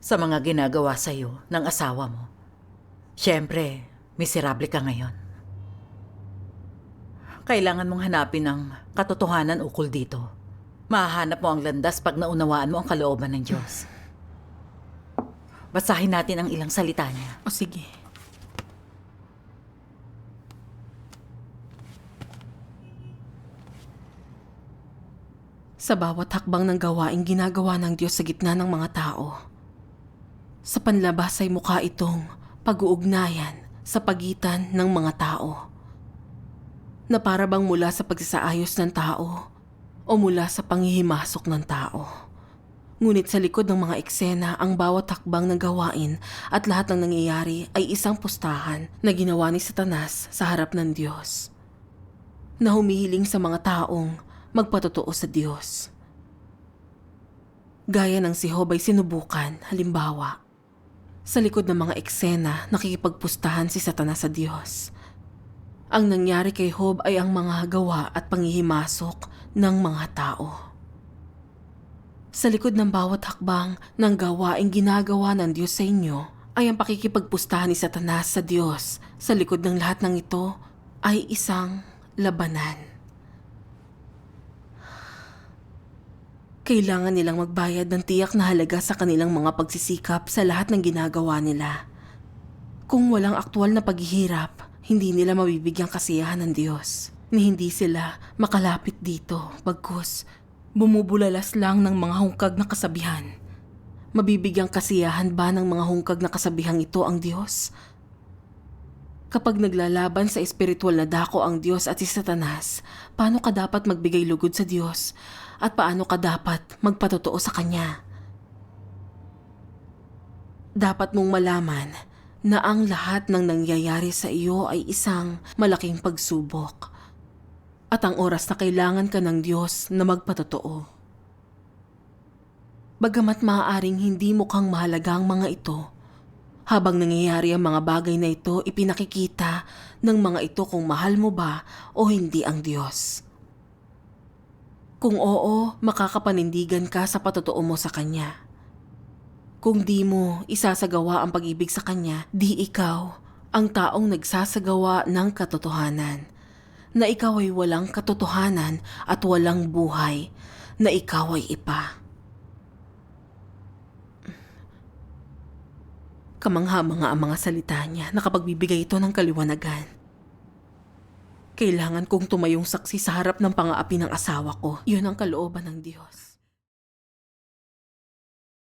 sa mga ginagawa sa'yo ng asawa mo. Siyempre, miserable ka ngayon. Kailangan mong hanapin ang katotohanan ukol dito. Mahahanap mo ang landas pag naunawaan mo ang kalooban ng Diyos. Basahin natin ang ilang salita niya. O sige. Sa bawat hakbang ng gawaing ginagawa ng Diyos sa gitna ng mga tao, sa panlabas ay mukha itong pag-uugnayan sa pagitan ng mga tao na para bang mula sa pagsasaayos ng tao o mula sa panghihimasok ng tao. Ngunit sa likod ng mga eksena, ang bawat hakbang ng gawain at lahat ng nangyayari ay isang pustahan na ginawa ni Satanas sa harap ng Diyos. Na humihiling sa mga taong magpatotoo sa Diyos. Gaya ng si Job ay sinubukan, halimbawa, sa likod ng mga eksena nakikipagpustahan si Satanas sa Diyos. Ang nangyari kay Job ay ang mga gawa at panghihimasok ng mga tao. Sa likod ng bawat hakbang ng gawaing ginagawa ng Diyos sa inyo ay ang pakikipagpustahan ni Satanas sa Diyos. Sa likod ng lahat ng ito ay isang labanan. Kailangan nilang magbayad ng tiyak na halaga sa kanilang mga pagsisikap sa lahat ng ginagawa nila. Kung walang aktual na paghihirap, hindi nila mabibigyang kasiyahan ng Diyos. Ni hindi sila makalapit dito, bagkus bumubulalas lang ng mga hungkag na kasabihan. Mabibigyang kasiyahan ba ng mga hungkag na kasabihang ito ang Diyos? Kapag naglalaban sa espiritual na dako ang Diyos at si Satanas, paano ka dapat magbigay lugod sa Diyos? At paano ka dapat magpatotoo sa Kanya? Dapat mong malaman na ang lahat ng nangyayari sa iyo ay isang malaking pagsubok at ang oras na kailangan ka ng Diyos na magpatotoo. Bagamat maaaring hindi mukhang mahalaga ang mga ito, habang nangyayari ang mga bagay na ito, ipinakikita ng mga ito kung mahal mo ba o hindi ang Diyos. Kung oo, makakapanindigan ka sa patotoo mo sa Kanya. Kung di mo isasagawa ang pag-ibig sa Kanya, di ikaw ang taong nagsasagawa ng katotohanan na ikaw ay walang katotohanan at walang buhay, na ikaw ay ipa. Kamangha-manga ang mga salita niya, nakapagbibigay ito ng kaliwanagan. Kailangan kong tumayong saksi sa harap ng pangaapi ng asawa ko. Yun ang kalooban ng Diyos.